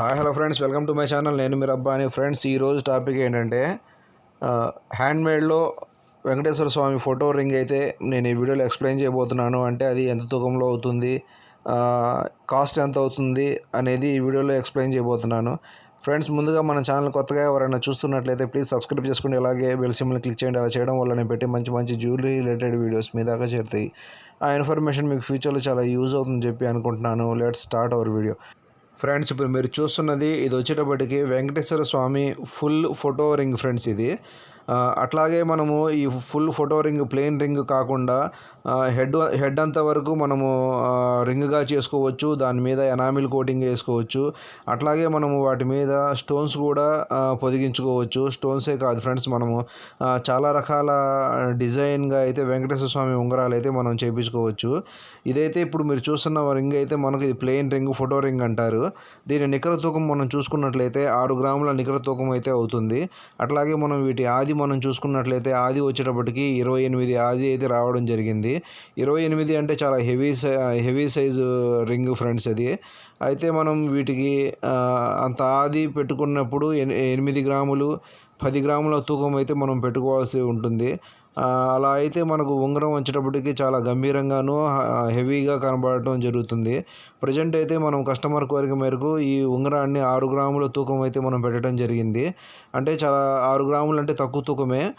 Hi hello friends welcome to my channel. నేను మీరు అబ్బా అని. ఫ్రెండ్స్ ఈరోజు టాపిక్ ఏంటంటే హ్యాండ్మేడ్లో వెంకటేశ్వర స్వామి ఫోటో రింగ్ అయితే నేను ఈ వీడియోలో ఎక్స్ప్లెయిన్ చేయబోతున్నాను. అంటే అది ఎంత తూకంలో అవుతుంది కాస్ట్ ఎంత అవుతుంది అనేది ఈ వీడియోలో ఎక్స్ప్లెయిన్ చేయబోతున్నాను. ఫ్రెండ్స్ ముందుగా మన ఛానల్ కొత్తగా ఎవరైనా చూస్తున్నట్లయితే ప్లీజ్ సబ్స్క్రైబ్ చేసుకోండి అలాగే బెల్ సిమ్ని క్లిక్ చేయండి. అలా చేయడం వల్ల నేను పెట్టి మంచి మంచి జ్యువెలరీ రిలేటెడ్ వీడియోస్ మీ దాకా చేరుతాయి. ఆ ఇన్ఫర్మేషన్ మీకు ఫ్యూచర్లో చాలా యూజ్ అవుతుందని చెప్పి అనుకుంటున్నాను. Let start our video. Friends ఇప్పుడు మీరు చూస్తున్నది ఇది వచ్చేటప్పటికి Venkateswara Swami full photo ring friends ఇది. అట్లాగే మనము ఈ full photo ring plain ring కాకుండా హెడ్ హెడ్ అంతవరకు మనము రింగ్గా చేసుకోవచ్చు. దాని మీద ఎనామిల్ కోటింగ్ వేసుకోవచ్చు. అట్లాగే మనము వాటి మీద స్టోన్స్ కూడా పొదిగించుకోవచ్చు. స్టోన్సే కాదు ఫ్రెండ్స్ మనము చాలా రకాల డిజైన్గా అయితే వెంకటేశ్వర స్వామి ఉంగరాలు అయితే మనం చేయించుకోవచ్చు ఇదైతే ఇప్పుడు మీరు చూస్తున్న రింగ్ అయితే మనకు ఇది ప్లెయిన్ రింగ్ ఫోటో రింగ్ అంటారు. దీని నికర తూకం మనం చూసుకున్నట్లయితే ఆరు గ్రాముల నికర తూకం అయితే అవుతుంది. అట్లాగే మనం వీటి ఆది మనం చూసుకున్నట్లయితే ఆది వచ్చేటప్పటికి ఇరవై ఎనిమిది ఆది అయితే రావడం జరిగింది. ఇరవై ఎనిమిది అంటే చాలా హెవీ సై హెవీ సైజు రింగ్ ఫ్రెండ్స్ అది. అయితే మనం వీటికి అంత ఆది పెట్టుకున్నప్పుడు ఎనిమిది గ్రాములు పది గ్రాముల తూకం అయితే మనం పెట్టుకోవాల్సి ఉంటుంది. అలా అయితే మనకు ఉంగరం వచ్చేటప్పటికి చాలా గంభీరంగాను హెవీగా కనబడటం జరుగుతుంది. ప్రజెంట్ అయితే మనం కస్టమర్ కోరిక మేరకు ఈ ఉంగరాన్ని ఆరు గ్రాముల తూకం అయితే మనం పెట్టడం జరిగింది. అంటే చాలా ఆరు గ్రాములు అంటే తక్కువ తూకమే.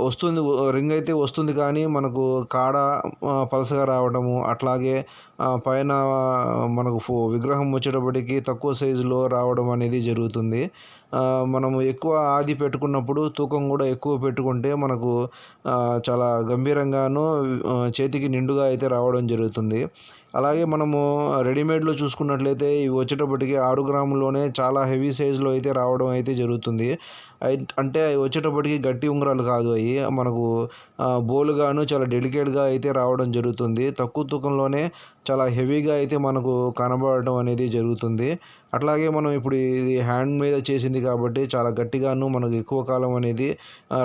వస్తుంది రింగ్ అయితే వస్తుంది కానీ మనకు కాడ పలసగా రావడము అట్లాగే పైన మనకు ఫో- విగ్రహం వచ్చేటప్పటికి తక్కువ సైజులో రావడం అనేది జరుగుతుంది. మనము ఎక్కువ ఆది పెట్టుకున్నప్పుడు తూకం కూడా ఎక్కువ పెట్టుకుంటే మనకు చాలా గంభీరంగాను చేతికి నిండుగా అయితే రావడం జరుగుతుంది. అలాగే మనము రెడీమేడ్లో చూసుకున్నట్లయితే ఇవి వచ్చేటప్పటికి ఆరు గ్రాముల్లోనే చాలా హెవీ సైజులో అయితే రావడం అయితే జరుగుతుంది. అంటే అవి వచ్చేటప్పటికి గట్టి ఉంగరాలు కాదు అవి. మనకు బోలుగాను చాలా డెలికేట్గా అయితే రావడం జరుగుతుంది. తక్కువ తూకంలోనే చాలా హెవీగా అయితే మనకు కనబడటం అనేది జరుగుతుంది. అట్లాగే మనం ఇప్పుడు ఇది హ్యాండ్ మీద చేసింది కాబట్టి చాలా గట్టిగాను మనకు ఎక్కువ కాలం అనేది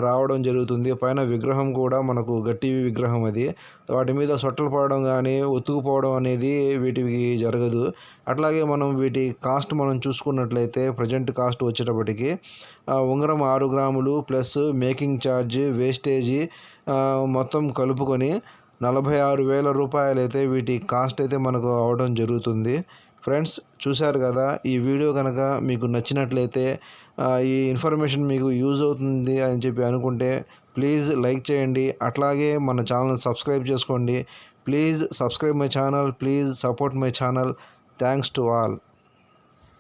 రావడం జరుగుతుంది. పైన విగ్రహం కూడా మనకు గట్టి విగ్రహం అది. వాటి మీద సొట్టలు పడడం కానీ ఒత్తుకుపోవడం అనేది వీటికి జరగదు. అట్లాగే మనం వీటి కాస్ట్ మనం చూసుకున్నట్లయితే ప్రజెంట్ కాస్ట్ వచ్చేటప్పటికి ఉంగరం ఆరు గ్రాములు ప్లస్ మేకింగ్ ఛార్జ్ వేస్టేజీ మొత్తం కలుపుకొని నలభై ఆరు వేల రూపాయలు అయితే వీటి కాస్ట్ అయితే మనకు అవడం జరుగుతుంది. ఫ్రెండ్స్ చూశారు కదా ఈ వీడియో కనుక మీకు నచ్చినట్లయితే ఈ ఇన్ఫర్మేషన్ మీకు యూజ్ అవుతుంది అని చెప్పి అనుకుంటే ప్లీజ్ లైక్ చేయండి. అట్లాగే మన ఛానల్ సబ్స్క్రైబ్ చేసుకోండి. Please subscribe my channel please support my channel. Thanks to all.